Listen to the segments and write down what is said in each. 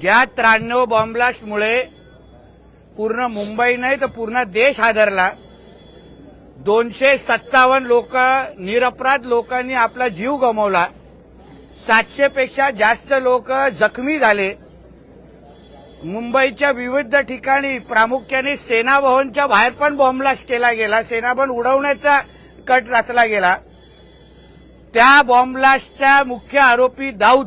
ज्या त्र्याण्णव बॉम्बलास्टमुळे पूर्ण मुंबई नाही तर पूर्ण देश हादरला. दोनशे सत्तावन्न लोक निरपराध लोकांनी आपला जीव गमावला. सातशे पेक्षा जास्त लोक जखमी झाले. मुंबईच्या विविध ठिकाणी प्रामुख्याने सेना भवनच्या बाहेर पण बॉम्बलास्ट केला गेला. सेना भवन उडवण्याचा कट रचला गेला. त्या बॉम्बलास्टच्या मुख्य आरोपी दाऊद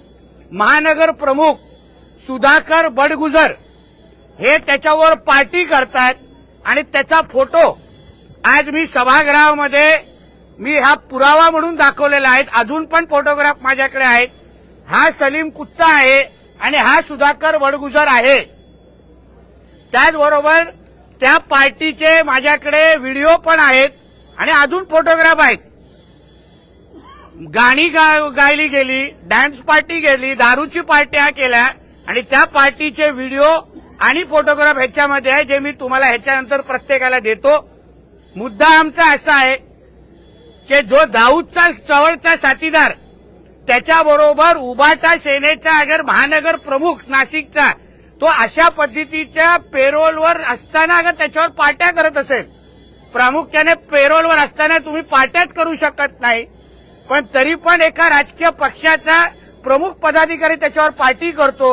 महानगर प्रमुख सुधाकर बडगुजर हे त्याच्यावर पार्टी करतात आणि त्याचा फोटो आज मी सभागृहामध्ये मी हा पुरावा म्हणून दाखवलेला आहे. अजून पण फोटोग्राफ माझ्याकडे आहेत. हा सलीम कुत्ता आहे आणि हा सुधाकर वडगुजर आहे. त्याचबरोबर त्या पार्टीचे माझ्याकडे व्हिडिओ पण आहेत आणि अजून फोटोग्राफ आहेत. गाणी गा, गायली गेली डान्स पार्टी गेली दारूची पार्ट्या केल्या आणि त्या पार्टीचे व्हिडिओ आणि फोटोग्राफ ह्याच्यामध्ये आहे जे मी तुम्हाला ह्याच्यानंतर प्रत्येकाला देतो. मुद्दा आमचा असा आहे की जो दाऊदचा चवळचा साथीदार त्याच्याबरोबर उबाटा सेनेचा अगर महानगर प्रमुख नाशिकचा तो अशा पद्धतीच्या पेरोलवर असताना अगर त्याच्यावर पार्ट्या करत असेल प्रामुख्याने पेरोलवर असताना तुम्ही पार्ट्याच करू शकत नाही. पण तरी पण एका राजकीय पक्षाचा प्रमुख पदाधिकारी त्याच्यावर पार्टी करतो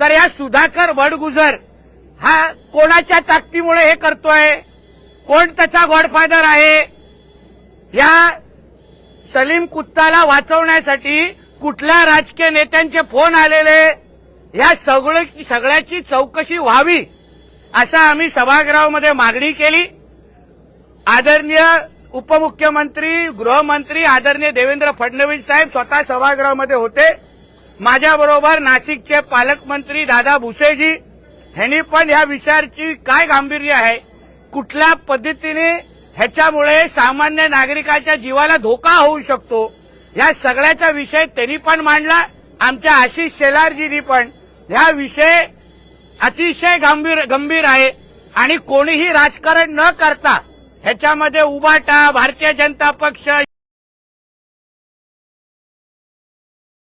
तर या सुधाकर वडगुजर हा कोणाच्या ताकदीमुळे हे करतोय? कोण त्याचा गॉडफादर आहे? या सलीम कुत्ताला वाचवण्यासाठी कुठल्या राजकीय नेत्यांचे फोन आलेले? या सगळे सगळ्याची चौकशी व्हावी असं आम्ही सभागृहामध्ये मागणी केली. आदरणीय उपमुख्यमंत्री गृहमंत्री आदरणीय देवेंद्र फडणवीस साहेब स्वतः सभागृहामध्ये होते. माझ्याबरोबर नाशिकचे पालकमंत्री दादा भुसेजी ह्यांनी पण ह्या विचारची काय गांभीर्य आहे? कुठल्या पद्धतीने ह्याच्यामुळे सामान्य नागरिकाच्या जीवाला धोका होऊ शकतो? या सगळ्याचा विषय त्यांनी पण मांडला आमच्या आशिष शेलारजीनी पण. ह्या विषय अतिशय गंभीर गंभीर आहे. आणि कोणीही राजकारण न करता ह्याच्यामध्ये उभाटा भारतीय जनता पक्ष